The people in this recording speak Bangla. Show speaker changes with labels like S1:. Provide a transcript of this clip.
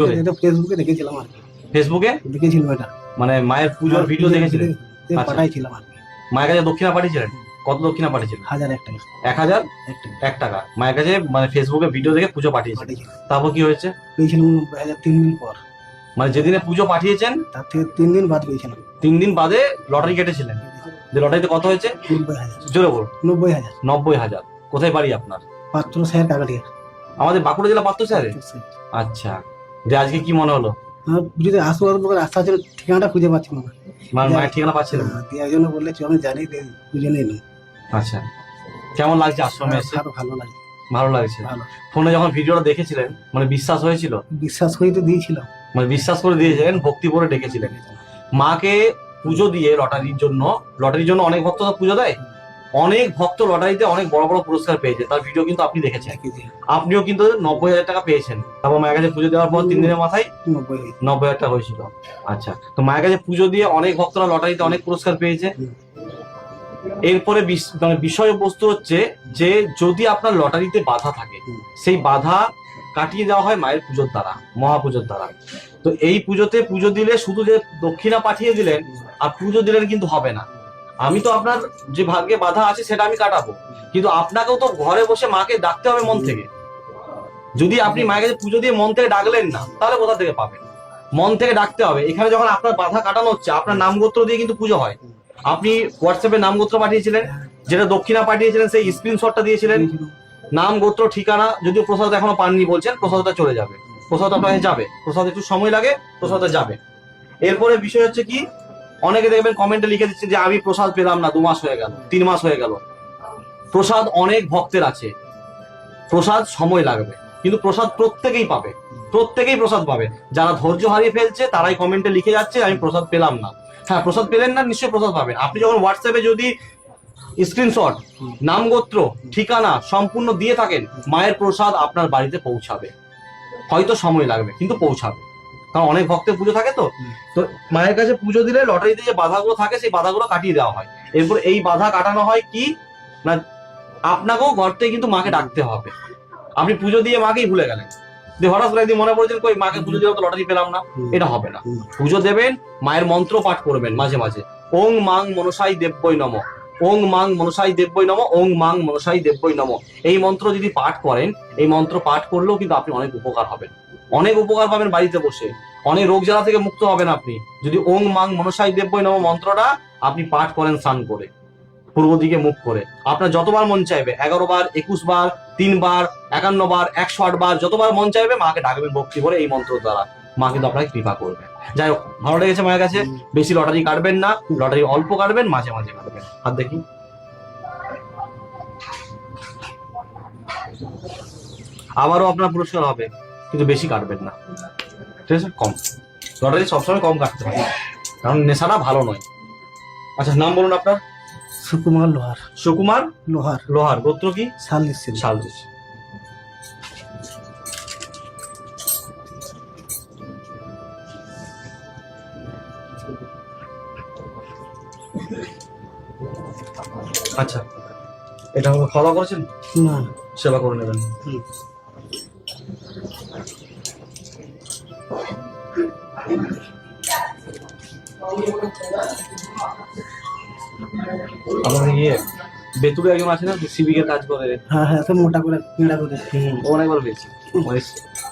S1: এটা ফেসবুকে দেখেছিলাম আর কি।
S2: ফেসবুকে
S1: দেখেছিলাম এটা।
S2: মানে মায়ের পুজোর ভিডিও দেখেছিলেন আচ্ছা।
S1: পাঠাইছিলাম আর কি।
S2: মায়ের কাছে দক্ষিণা পাঠিয়েছিলেন? কত দক্ষিণা পাঠিয়েছিলেন?
S1: হাজার এক টাকা।
S2: এক হাজার?
S1: এক টাকা।
S2: মায়ের কাছে মানে ফেসবুকে ভিডিও দেখে পুজো পাঠিয়েছেন। তারপর কি হয়েছে?
S1: পেয়েছিলাম তিন দিন পর।
S2: মানে যেদিনে পুজো পাঠিয়েছেন
S1: তার থেকে তিন দিন বাদ পেয়েছিলাম।
S2: তিন দিন বাদে লটারি কেটেছিলেন। যে লটারিতে কত হয়েছে? জোরে বলুন।
S1: নব্বই হাজার।
S2: নব্বই হাজার। কোথায় বাড়ি আপনার?
S1: পাত্র স্যার কাকাটিয়া।
S2: আমাদের বাঁকুড়া জেলা পাত্র স্যারে আচ্ছা। যে আজকে কি মনে হলো?
S1: পুজোতে আসব করে রাস্তা ছিল ঠিকানাটা খুঁজে পাচ্ছি না।
S2: মানে মায়ের ঠিকানা পাচ্ছিলেন না?
S1: দিয়ে একজন বললে চল আমি জানি পুজো নেই।
S2: আচ্ছা। কেমন লাগছে আশ্রমে এসে?
S1: ভালো লাগে
S2: ভালো লাগছে। ফোনে যখন ভিডিওটা দেখেছিলেন মানে বিশ্বাস হয়েছিল?
S1: বিশ্বাস করেই তো দিয়েছিলাম
S2: মানে বিশ্বাস করে দিয়েছিলেন ভক্তি করে ডেকেছিলেন। মাকে পুজো দিয়ে লটারির জন্য লটারির জন্য অনেক ভক্ত তো পুজো দেয়? অনেক ভক্ত লটারিতে অনেক বড় বড় পুরস্কার পেয়েছে। তার ভিডিও কিন্তু আপনি দেখেছেন। আপনিও কিন্তু নব্বই হাজার টাকা পেয়েছেন। তারপর মায়ের কাছে পুজো দেওয়ার পর তিন দিনের মাথায়
S1: নব্বই
S2: হাজার। টাকা হয়েছিল। আচ্ছা তো মায়ের কাছে পুজো দিয়ে অনেক ভক্তরা লটারিতে অনেক পুরস্কার পেয়েছে। এরপরে মানে বিষয়বস্তু হচ্ছে যে যদি আপনার লটারিতে বাধা থাকে সেই বাধা কাটিয়ে দেওয়া হয় মায়ের পুজোর দ্বারা মহাপুজোর দ্বারা। তো এই পুজোতে পুজো দিলে শুধু যে দক্ষিণা পাঠিয়ে দিলেন আর পুজো দিলেন কিন্তু হবে না। আমি তো আপনার যে ভাগ্যে বাধা আছে সেটা আমি কাটাবো। কিন্তু আপনাকেও তো ঘরে বসে মাকে ডাকতে হবে মন থেকে। যদি আপনি মায়ের কাছে পুজো দিয়ে মন থেকে ডাকলেন না, তাহলে কোথা থেকে পাবেন? মন থেকে ডাকতে হবে। এখানে যখন আপনার বাধা কাটানো হচ্ছে, আপনার নামগোত্র দিয়ে কিন্তু পুজো হয়। আপনি হোয়াটসঅ্যাপে নামগোত্র পাঠিয়েছিলেন, যেটা দক্ষিণা পাঠিয়েছিলেন, সেই স্ক্রিনশটটা দিয়েছিলেন। নাম গোত্র ঠিকানা, যদিও প্রসাদ এখনও পাননি বলছেন, প্রসাদটা চলে যাবে। প্রসাদ আপনার যাবে। প্রসাদ একটু সময় লাগে প্রসাদটা যাবে। এরপরে বিষয় হচ্ছে কি অনেকে দেখবেন কমেন্টে লিখে দিচ্ছে যে, আমি প্রসাদ পেলাম না দু মাস হয়ে গেল, তিন মাস হয়ে গেল। প্রসাদ অনেক ভক্তের আছে। প্রসাদ সময় লাগবে, কিন্তু প্রসাদ প্রত্যেকেই পাবে, প্রত্যেকেই প্রসাদ পাবে। যারা ধৈর্য হারিয়ে ফেলছে, তারাই কমেন্টে লিখে যাচ্ছে, আমি প্রসাদ পেলাম না। হ্যাঁ প্রসাদ পেলেন না, নিশ্চয়ই প্রসাদ পাবেন আপনি যখন হোয়াটসঅ্যাপে যদি স্ক্রিনশট নাম গোত্র, ঠিকানা সম্পূর্ণ দিয়ে থাকেন, মায়ের প্রসাদ আপনার বাড়িতে পৌঁছাবে। হয়তো সময় লাগবে, কিন্তু পৌঁছাবে। কারণ অনেক ভক্তের পুজো থাকে তো। তো মায়ের কাছে পুজো দিলে লটারিতে যে বাধাগুলো থাকে সেই বাধাগুলো কাটিয়ে দেওয়া হয়। এরপর এই বাধা কাটানো হয় কি? না আপনাকেও ঘর থেকে কিন্তু মাকে ডাকতে হবে। আপনি পুজো দিয়ে মাকেই ভুলে গেলেন। যে হঠাৎ করে একদিন মনে পড়েছেন কই মাকে পুজো দিলাম তো লটারি পেলাম না। এটা হবে না। পুজো দেবেন মায়ের মন্ত্র পাঠ করবেন মাঝে মাঝে। ওং মাং মনসাই দেব্যই নম। ওং মাং মনসাই দেব্যই নম, ওং মাং মনসাই দেব্যই নম। এই মন্ত্র যদি পাঠ করেন, এই মন্ত্র পাঠ করলেও কিন্তু আপনি অনেক উপকার হবেন। অনেক উপকার পাবেন বাড়িতে বসে। অনেক রোগ জ্বালা থেকে মুক্ত হবেন আপনি। যদি ওং মাং মনসাই দেব্যই নম মন্ত্রটা আপনি পাঠ করেন স্নান করে, পূর্ব দিকে মুখ করে। আপনার যতবার মন চাইবে, এগারো বার, একুশ বার তিনবার একান্ন বার, একশো আট বার, যতবার মন চাইবে, মাকে ডাকবেন ভক্তি করে এই মন্ত্র দ্বারা। মা কিন্তু আপনাকে কৃপা করবেন। যাই হোক ভালো লেগেছে মায়ের কাছে। বেশি লটারি কাটবেন না লটারি অল্প কাটবেন মাঝে মাঝে কাটবেন। হাত দেখি। আবারও আপনার পুরস্কার হবে কিন্তু বেশি কাটবেন না। ঠিক আছে? কম। লটারি সবসময় কম কাটতে হয়। কারণ নেশাটা ভালো নয়। আচ্ছা নাম বলুন আপনার?
S1: সুকুমার লোহার।
S2: সুকুমার
S1: লোহার।
S2: লোহার। গোত্র কি?
S1: শাল দিচ্ছিল
S2: শালদিস আচ্ছা এটা খাওয়া করেছেন?
S1: না।
S2: সেবা করে নেবেন। ইয়ে বেতুরে একজন আছে না সিভিকের কাজ করে?
S1: হ্যাঁ হ্যাঁ মোটা করে পেঁড়া করে।
S2: ও অনেকবার পেয়েছি